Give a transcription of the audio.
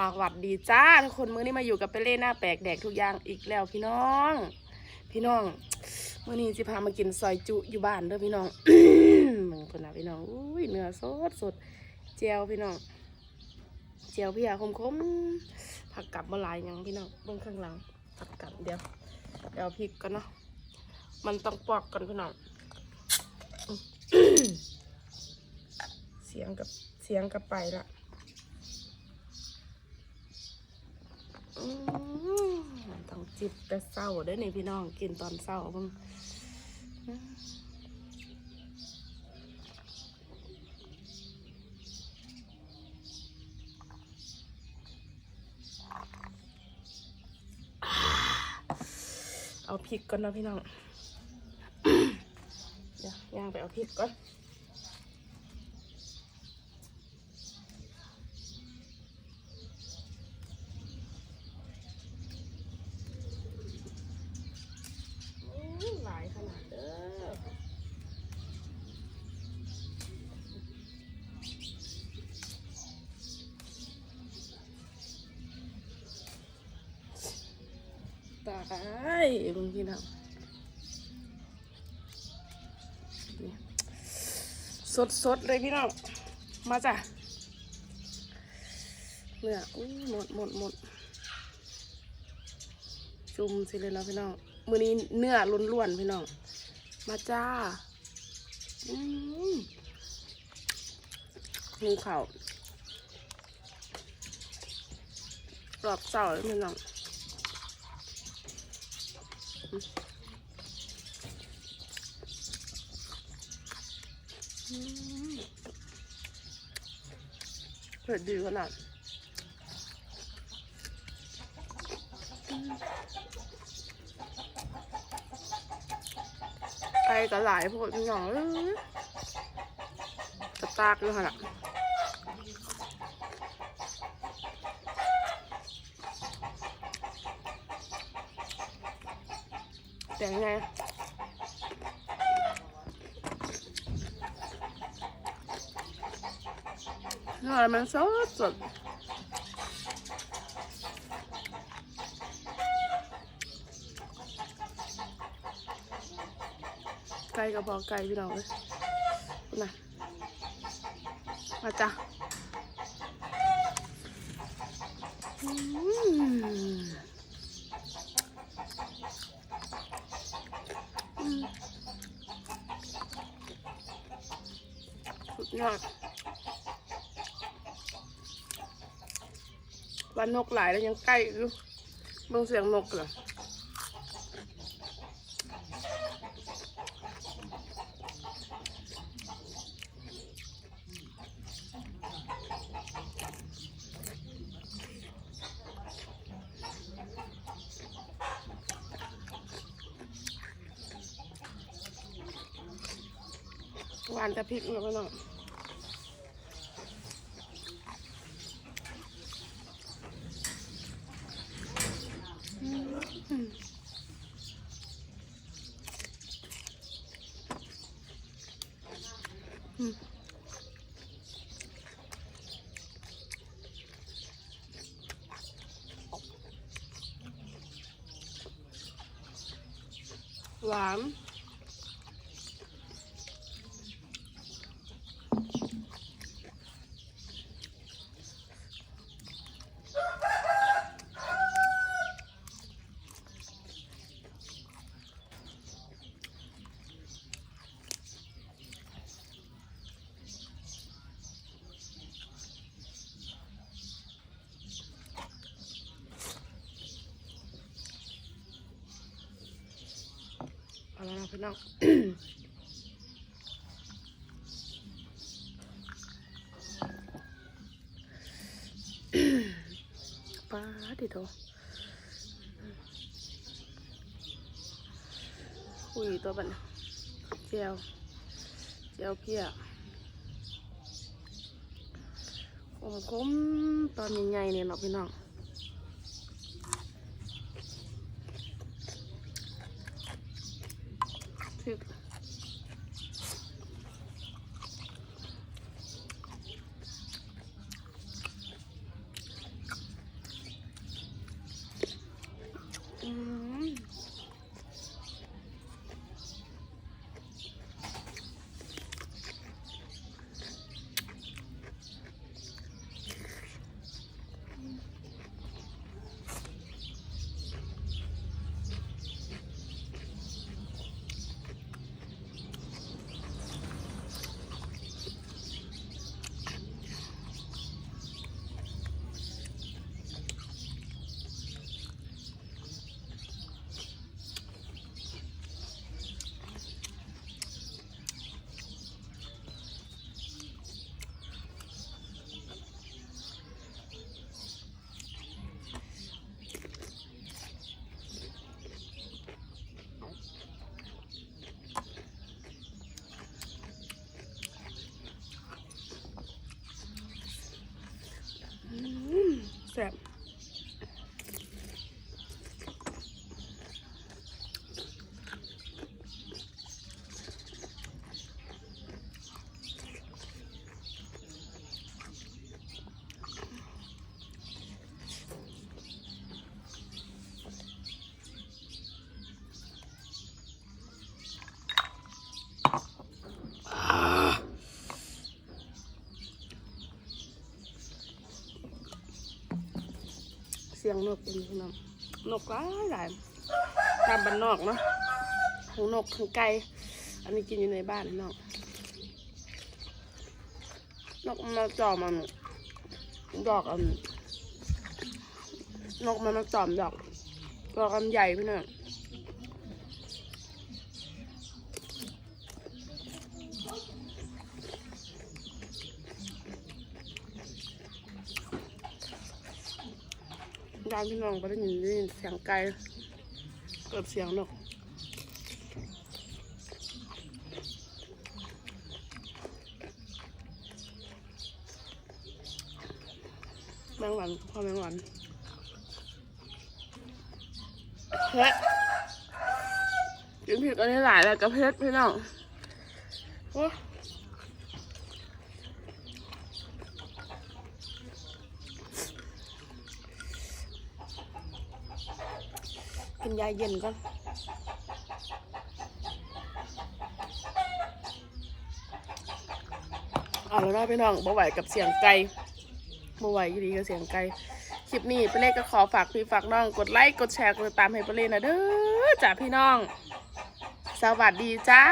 สวัสดีจ้าทุกคนมื้อนี้มาอยู่กับเปเล่หน้าแปลกแดกทุกอย่างอีกแล้วพี่น้อง พี่น้องมื้อนี้สิพามากินซอยจุอยู่บ้านเด้อพี่น้องมึงคนนะพี่น้องอุ้ยเนื้อสดสดเจียวพี่น้องเจียวพี่ยาคมคมผักกับมาลายยังพี่น้องเบื้องข้างหลังผักกับเดี๋ยวเดี๋ยวพริกกันเนาะมันต้องปอกกันพี่น้องเสียงกับเสียงกับไปละ อืม ต้องจิบแต่เศร้าได้อนี่พี่น้องกินตอนเศร้าเบิ่งอืมอ่าเอาพริกก่อนนะพี่น้อง เดี๋ยวย่างไปเอาพริกก่อน อื้อหลายขนาดเด้อ ตายมึงพี่น้องนี่สดๆเลยพี่น้อง มาจ้ะเนื้ออุ้ยหมดหมดหมดจุ่มสิเลยนะพี่น้อง มือนี้เนื้อล้วนๆพี่น้อง มาจ้าอืมหิวข่าวรอบเสาเลยพี่น้อง เผ็ดดีขนาดไปกับหลายพวกพี่น้องเอ้ยกระตากด้วยค่ะล่ะแต่ยังไงเนื้อมันสด สดไก่กระบอกไก่พี่น้องเลยนะมาจ้ะอืมอืม ยอดวันนกหลายแล้วยังใกล้อยู่เบิ่งเสียงนกเหรอหวานแต่พริกแล้วก็น้อง หวาน พี่น้องป้าดิโถคุยตัวบันเจียวเจียวเพียคมคมๆตอนใหญ่ๆเนี่ยเนาะพี่น้อง ถึก ซ่ สียงนกเป็นน้อนกหลายหลายตามบ้านนอกเนาะทั้งนกทั้งไก่อันนี้กินอยู่ในบ้านนอกนกมาจอมมันดอกอันนกมันมาจอมดอกดอกอันใหญ่พี่น้องามพี่น้องก็ได้ยินได้ยินเสียงไก่เกิดเสียงนกแมงวันพ่อแมงวันเพชรกินผิดอันนี้หลายแล้วกับเพชรพี่น้องโอ้ กินยาเย็นก่อนเอาแล้วได้พี่น้องบ่ไหวกับเสียงไก่บ่ไหวอยู่ดีกับเสียงไก่คลิปนี้ไปเล่ก็ขอฝากพี่ฝากน้อง กดไลค์กดแชร์กดติดตามให้ไปเล่นะเด้อจ้าพี่น้อง สวัสดีจ้า